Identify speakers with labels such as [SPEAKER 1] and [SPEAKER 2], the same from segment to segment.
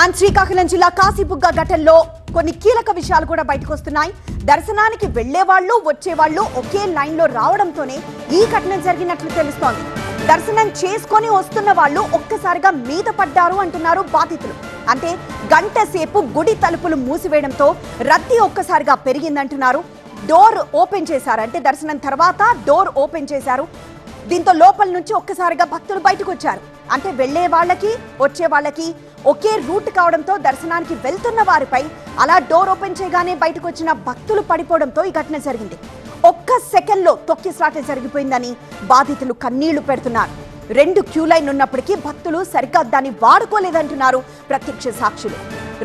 [SPEAKER 1] And Srikakulam జిల్లా కాశీబుగ్గ ఘటనలో కొన్ని కీలక విషయాలు కూడా బయటకు వస్తున్నాయి. దర్శనానికి వెళ్ళే వాళ్ళు వచ్చేవాళ్ళు ఒకే లైన్లో రావడంతోనే ఈ ఘటన జరిగినట్లు తెలుస్తోంది. దర్శనం చేసుకొని వస్తున్న వాళ్ళు ఒక్కసారిగా మీద పడ్డారు అంటున్నారు బాధితులు. అంటే గంట సేపు గుడి తలుపులు మూసివేయడంతో రద్దీ ఒక్కసారిగా పెరిగిందంటున్నారు. డోర్ ఓపెన్ చేశారు. అంటే దర్శనం తర్వాత డోర్ ఓపెన్ చేశారు. దీంతో లోపల నుంచి ఒక్కసారిగా భక్తులు బయటకు వచ్చారు. అంటే వెళ్ళే వాళ్ళకి వచ్చే వాళ్ళకి ఒకే రూట్ కావడంతో దర్శనానికి వెళ్తున్న వారిపై అలా డోర్ ఓపెన్ చేయగానే బయటకు వచ్చిన భక్తులు పడిపోవడంతో ఈ ఘటన జరిగింది. ఒక్క సెకండ్లో తొక్కిసలాట జరిగిపోయిందని బాధితులు కన్నీళ్ళు పెడుతున్నారు. రెండు క్యూ లైన్ ఉన్నప్పటికీ భక్తులు సరిగ్గా దాన్ని వాడుకోలేదంటున్నారు ప్రత్యక్ష సాక్షులు.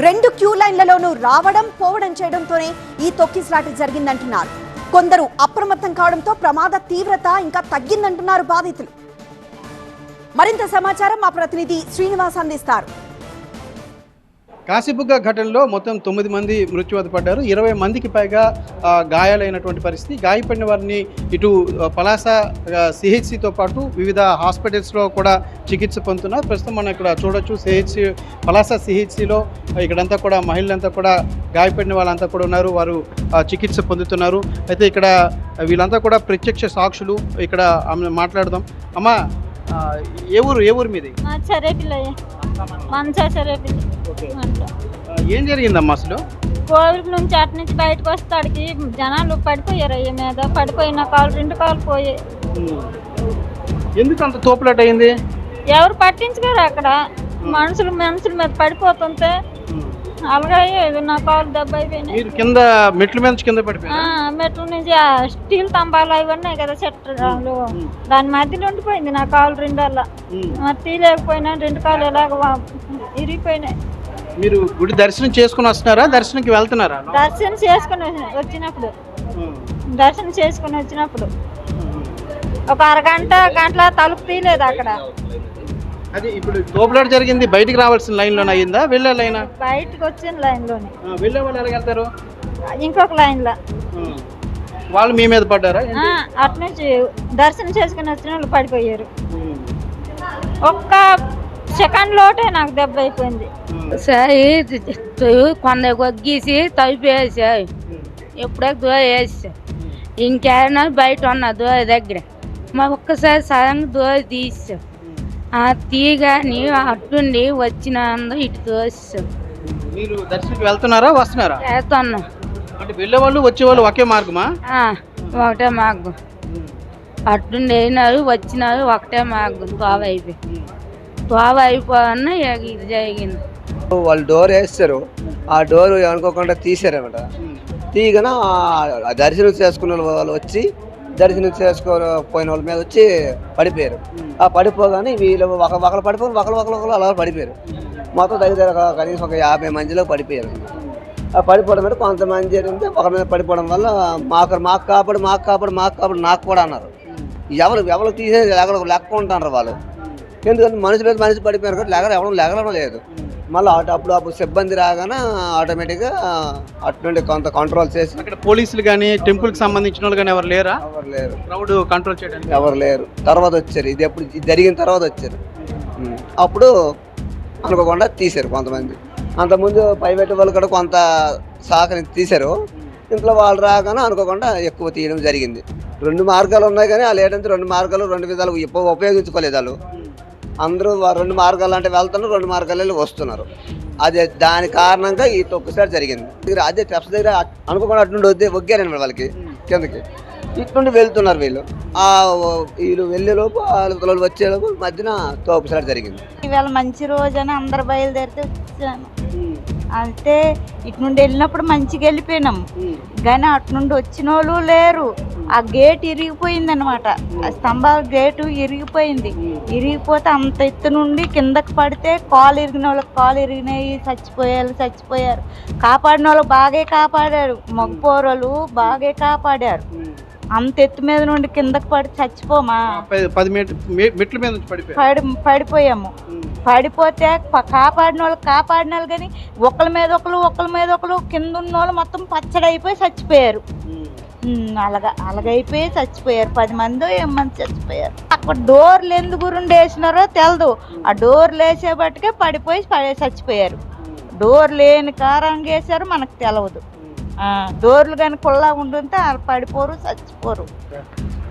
[SPEAKER 1] రెండు క్యూ లైన్లలోనూ రావడం పోవడం చేయడంతోనే ఈ తొక్కిసలాట జరిగిందంటున్నారు. కొందరు అప్రమత్తం కావడంతో ప్రమాద తీవ్రత ఇంకా తగ్గిందంటున్నారు బాధితులు. మరింత సమాచారం మా ప్రతినిధి శ్రీనివాస్ అందిస్తారు.
[SPEAKER 2] కాశీబుగ్గ ఘటనలో మొత్తం తొమ్మిది మంది మృత్యువత పడ్డారు. ఇరవై మందికి పైగా గాయాలైనటువంటి పరిస్థితి. గాయపడిన వారిని ఇటు పలాస సిహెచ్సితో పాటు వివిధ హాస్పిటల్స్లో కూడా చికిత్స పొందుతున్నారు. ప్రస్తుతం మనం ఇక్కడ చూడొచ్చు సిహెచ్సి పలాస సిహెచ్సిలో ఇక్కడంతా కూడా మహిళలంతా కూడా గాయపడిన వాళ్ళంతా కూడా ఉన్నారు. వారు చికిత్స పొందుతున్నారు. అయితే ఇక్కడ వీళ్ళంతా కూడా ప్రత్యక్ష సాక్షులు. ఇక్కడ ఆమె మాట్లాడదాం. అమ్మ ఏ ఊరు ఏ ఊరు మీది?
[SPEAKER 3] మంచా సరేపిల్లి
[SPEAKER 2] ఆ, ఏం జరిగిందమ్మా అసలు?
[SPEAKER 3] కోవిడ్ నుంచి అటు నుంచి బయటకు వస్తాడికి జనాలు పడిపోయారు. అయ్య మీద పడిపోయిన కాలు రెండు కాలు పోయాయి.
[SPEAKER 2] ఎందుకు అంత తోపులాట అయింది
[SPEAKER 3] ఎవరు పట్టించుకోరు అక్కడ. మనుషులు మనుషుల మీద పడిపోతుంటే అలాగే నా కాలు దెబ్బ అయిపోయినాయి
[SPEAKER 2] మీరు కింద మెట్ల మీద నుంచి కింద
[SPEAKER 3] ఆ,
[SPEAKER 2] పడిపోయారు
[SPEAKER 3] మెట్ల నుంచి స్టీల్ స్తంభాలు అవి ఉన్నాయి కదా చెట్లు దాని మధ్యలో ఉండిపోయింది నా కాలు రెండల్లా. మరి తీయలేకపోయినా రెండు కాలు ఎలాగ వా- ఇరిగిపోయినాయి.
[SPEAKER 2] మీరు గుడి దర్శనం చేసుకుని వస్తున్నారా? దర్శనంకి వెళ్తున్నారా?
[SPEAKER 3] దర్శనం చేసుకుని వచ్చి- వచ్చినప్పుడు. దర్శనం చేసుకుని వచ్చినప్పుడు. ఒక అరగంట గంటల తలుపు తీయలేదు అక్కడ.
[SPEAKER 2] అది ఇప్పుడు తోపులాట జరిగింది బయటికి రావాల్సిన లైన్లోనే అయ్యిందా? వెళ్ళే లైన్?
[SPEAKER 3] బయటకు వచ్చిన లైన్లోనే.
[SPEAKER 2] వెళ్ళే వాళ్ళు వెళ్తారు?
[SPEAKER 3] ఇంకొక లైన్లో.
[SPEAKER 2] వాళ్ళు మీ మీద పడ్డారా?
[SPEAKER 3] ఆ, అటు నుంచి దర్శనం చేసుకుని వచ్చిన వాళ్ళు పడిపోయారు. ఒక్క సెకండ్ లోటే నాకు దెబ్బ అయిపోయింది.
[SPEAKER 4] సాయి కొంద గీసి తవ్వేసాయి ఇప్పుడే దో వేసా ఇంకేమైనా బయట ఉన్నా దో దగ్గర. మా ఒక్కసారి సడన్గా దో తీసా. ఆ తీగాని అట్టుండి వచ్చిన ఇటు దోసాం
[SPEAKER 2] మీరు దర్శనంకి వెళ్తున్నారా వస్తున్నారా?
[SPEAKER 4] చేస్తున్నాం
[SPEAKER 2] అంటే వెళ్ళే వాళ్ళు వచ్చే వాళ్ళు ఒకే మార్గమా?
[SPEAKER 4] ఆ, ఒకటే మార్గం. అట్టుండి అయినారు వచ్చినారు ఒకటే మార్గం. తోవ అయిపోయి తోవ అయిపోవన్న ఇది జరిగింది.
[SPEAKER 5] వాళ్ళు డోర్ వేస్తారు. ఆ డోర్ అనుకోకుండా తీసారనమాట తీయగానే ఆ దర్శనం చేసుకున్న వాళ్ళు వచ్చి దర్శనం చేసుకో పోయిన వాళ్ళ మీద వచ్చి పడిపోయారు. ఆ పడిపోగానే వీళ్ళు ఒక ఒకరు పడిపోయి ఒకరు ఒకరు ఒకరు అలా పడిపోయారు. మొత్తం దగ్గర కనీసం ఒక యాభై మందిలో పడిపోయారు. ఆ పడిపోవడం మీద కొంతమంది జరిగింది ఒక మీద పడిపోవడం వల్ల మాకు మాకు కాపాడు మాకు కాపాడు మాకు కాపాడు నాకు కూడా అన్నారు. ఎవరు ఎవరు తీసేది లెక్క లెక్క ఉంటారు వాళ్ళు. ఎందుకంటే మనిషి మీద మనిషి పడిపోయారు కాబట్టి లెగర ఎవరు లెగడం లేదు. మళ్ళీ అటు అప్పుడు అప్పుడు సిబ్బంది రాగానే ఆటోమేటిక్గా అటు నుండి కొంత కంట్రోల్ చేసి
[SPEAKER 2] అక్కడ పోలీసులు కానీ టెంపుల్కి సంబంధించిన వాళ్ళు కానీ ఎవరు లేరా?
[SPEAKER 5] ఎవరు లేరు.
[SPEAKER 2] క్రౌడ్ కంట్రోల్ చేయడానికి.
[SPEAKER 5] ఎవరు లేరు. తర్వాత వచ్చారు. ఇది ఎప్పుడు ఇది జరిగిన తర్వాత వచ్చారు. అప్పుడు అనుకోకుండా తీశారు కొంతమంది. అంతకుముందు ప్రైవేట్ వాళ్ళు కూడా కొంత సహకరి తీశారు. ఇంట్లో వాళ్ళు రాగానే అనుకోకుండా ఎక్కువ తీయడం జరిగింది. రెండు మార్గాలు ఉన్నాయి కానీ వాళ్ళు ఏంటంటే రెండు మార్గాలు రెండు విధాలు ఉప- ఉపయోగించుకోలేదు వాళ్ళు. అందరూ రెండు మార్గాలు అంటే వెళ్తున్నారు రెండు మార్గాలు వస్తున్నారు. అదే దాని కారణంగా ఈ తొక్కుసారి జరిగింది. దగ్గర అదే స్టెప్స్ దగ్గర అనుకోకుండా అటు నుండి వద్దే ఒగ్గారనమాట వాళ్ళకి కిందకి. ఇటు నుండి వెళ్తున్నారు వీళ్ళు. ఆ వీళ్ళు వెళ్ళేలోపు వాళ్ళు వచ్చేలోపు మధ్యన తోపుసారి జరిగింది.
[SPEAKER 6] ఇవాళ మంచి రోజు అని అందరు బయలుదేరితే వచ్చాను అంటే ఇటు నుండి వెళ్ళినప్పుడు మంచిగా వెళ్ళిపోయినాం. కానీ అటు నుండి వచ్చిన వాళ్ళు లేరు. ఆ గేట్ ఇరిగిపోయింది అనమాట ఆ స్తంభాల గేటు ఇరిగిపోయింది. ఇరిగిపోతే అంత ఎత్తు నుండి కిందకి పడితే కాలు ఇరిగిన వాళ్ళకి కాలు ఇరిగినాయి చచ్చిపోయారు చచ్చిపోయారు. కాపాడిన వాళ్ళు బాగే కాపాడారు. మగపోరలు బాగే కాపాడారు. అంత ఎత్తు మీద నుండి కిందకి పడి చచ్చిపోమా?
[SPEAKER 2] పది- మెట్ల మీద
[SPEAKER 6] పడి పడిపోయాము. పడిపోతే కాపాడిన వాళ్ళు కాపాడిన వాళ్ళు కానీ ఒకళ్ళ మీద ఒకరు ఒకళ్ళ మీద ఒకరు కింద ఉన్న వాళ్ళు మొత్తం పచ్చడి అయిపోయి చచ్చిపోయారు అలాగా అలాగైపోయి చచ్చిపోయారు. పది మంది ఏమంది చచ్చిపోయారు. అక్కడ డోర్లు ఎందుకు గురుండి వేసినారో తెలదు. ఆ డోర్లు వేసేపట్టుకే పడిపోయి పడి చచ్చిపోయారు. డోర్ లేని కారంగా వేసారు మనకు తెలవదు. డోర్లు కానీ కుల్లా ఉండుంటే వాళ్ళు పడిపోరు చచ్చిపోరు.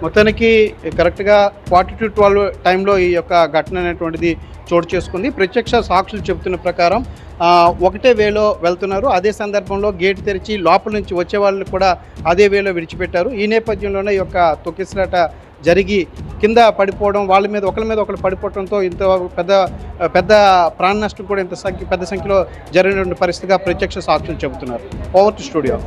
[SPEAKER 2] మొత్తానికి కరెక్ట్గా ఫార్టీ టు ట్వెల్వ్ టైంలో ఈ యొక్క ఘటన అనేటువంటిది చోటు చేసుకుంది. ప్రత్యక్ష సాక్షులు చెబుతున్న ప్రకారం ఒకటే వేలో వెళ్తున్నారు. అదే సందర్భంలో గేట్ తెరిచి లోపల నుంచి వచ్చే వాళ్ళని కూడా అదే వేలో విడిచిపెట్టారు. ఈ నేపథ్యంలోనే ఈ యొక్క తొక్కిసలాట జరిగి కింద పడిపోవడం వాళ్ళ మీద ఒకరి మీద ఒకరు పడిపోవడంతో ఇంత పెద్ద పెద్ద ప్రాణ నష్టం కూడా ఇంత సంఖ్య పెద్ద సంఖ్యలో జరిగినటువంటి పరిస్థితిగా ప్రత్యక్ష సాక్షులు చెబుతున్నారు. Over to studio